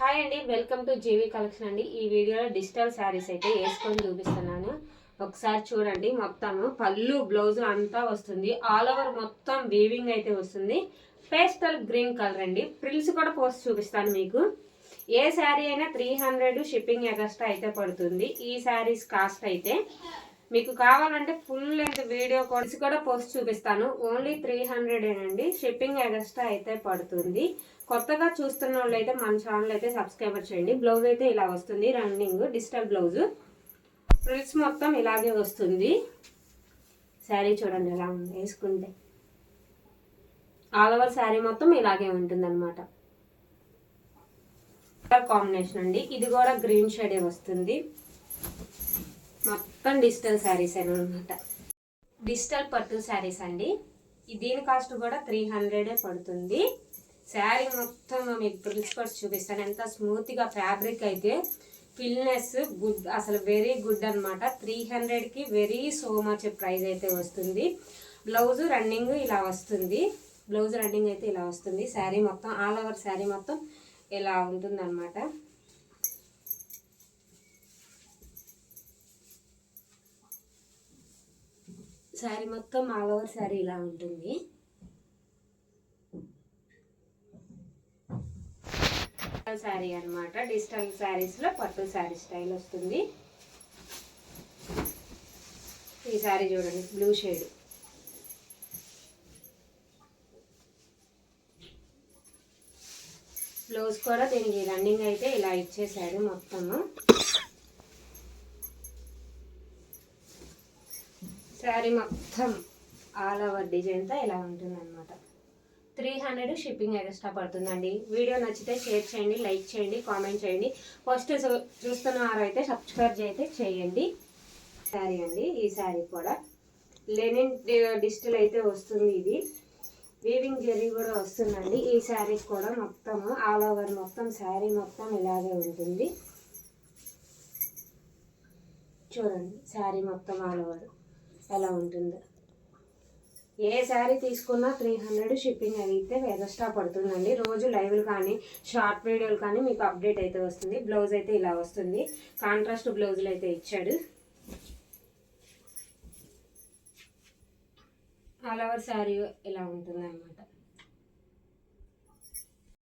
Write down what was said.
Hi అండి welcome to GV collection అండి. ఈ వీడియోలో డిజిటల్ శారీస్ అయితే వేసుకొని చూపిస్తున్నాను. ఒకసారి చూడండి మొత్తము పళ్ళు బ్లౌజ్ అంతా వస్తుంది. ఆల్ ఓవర్ మొత్తం వీవింగ్ అయితే వస్తుంది. పేస్టల్ గ్రీన్ కలర్ అండి. ప్రిల్స్ కూడా పోస్ట్ చూపిస్తాను మీకు. ఏ శారీ అయినా త్రీ హండ్రెడ్ షిప్పింగ్ ఎగస్ట్రా అయితే పడుతుంది. ఈ శారీస్ కాస్ట్ అయితే మీకు కావాలంటే ఫుల్ లెంత్ వీడియో కాల్స్ కూడా పోస్ట్ చూపిస్తాను. ఓన్లీ త్రీ హండ్రెడ్ అండి షిప్పింగ్ ఎగస్ట్రా అయితే పడుతుంది. కొత్తగా చూస్తున్న వాళ్ళు అయితే మన ఛానల్ అయితే సబ్స్క్రైబర్ చేయండి. బ్లౌజ్ అయితే ఇలా వస్తుంది. రన్నింగ్ డిజిటల్ బ్లౌజ్ ఫ్రిల్స్ మొత్తం ఇలాగే వస్తుంది. శారీ చూడండి ఎలా ఉంది. వేసుకుంటే. ఆల్ ఓవర్ శారీ మొత్తం ఇలాగే ఉంటుంది కలర్ కాంబినేషన్ అండి. ఇది కూడా గ్రీన్ షేడే వస్తుంది. మొత్తం డిజిటల్ శారీస్ అనమాట డిజిటల్ పట్టు శారీస్ అండి. దీని కాస్ట్ కూడా త్రీ హండ్రెడే పడుతుంది. శారీ మొత్తం మీకు ప్రిన్సిపల్స్ చూపిస్తాను. ఎంత స్మూత్గా ఫ్యాబ్రిక్ అయితే ఫిల్నెస్ గుడ్ అసలు వెరీ గుడ్ అనమాట త్రీ హండ్రెడ్కి వెరీ సో మచ్ ప్రైస్ అయితే వస్తుంది. బ్లౌజ్ రన్నింగ్ ఇలా వస్తుంది. బ్లౌజ్ రన్నింగ్ అయితే ఇలా వస్తుంది. శారీ మొత్తం ఆల్ ఓవర్ శారీ మొత్తం ఇలా ఉంటుంది శారీ మొత్తం ఆల్ ఓవర్ శారీ ఇలా ఉంటుంది. శారీ అనమాట డిజిటల్ శారీస్లో పట్టు శారీ స్టైల్ వస్తుంది. ఈ శారీ చూడండి బ్లూ షేడ్. బ్లౌజ్ కూడా దీనికి రన్నింగ్ అయితే ఇలా ఇచ్చేసాడు మొత్తము. శారీ మొత్తం ఆల్ ఓవర్ డిజైన్తో ఇలా ఉంటుంది అనమాట త్రీ హండ్రెడ్ షిప్పింగ్ ఎక్స్ట్రా పడుతుందండి వీడియో నచ్చితే షేర్ చేయండి లైక్ చేయండి కామెంట్ చేయండి. ఫస్ట్ చూస్తున్న వారైతే సబ్స్క్రైబ్ అయితే చేయండి. శారీ అండి ఈ శారీ కూడా. లెనిన్ డిజిటల్ అయితే వస్తుంది ఇది. వీవింగ్ జెరీ కూడా వస్తుందండి. ఈ శారీ కూడా మొత్తము ఆల్ ఓవర్ మొత్తం శారీ మొత్తం ఇలాగే ఉంటుంది. చూడండి శారీ మొత్తం ఆల్ ఓవర్. ఎలా ఉంటుందో. ఏ శారీ తీసుకున్నా త్రీ హండ్రెడ్ షిప్పింగ్ అయితే ఎక్స్ట్రా పడుతుందండి. రోజు లైవ్లు కానీ షార్ట్ వీడియోలు కానీ మీకు అప్డేట్ అయితే వస్తుంది. బ్లౌజ్ అయితే ఇలా వస్తుంది. కాంట్రాస్ట్ బ్లౌజులు అయితే ఇచ్చాడు. ఆల్ ఓవర్ శారీ ఇలా ఉంటుంది అనమాట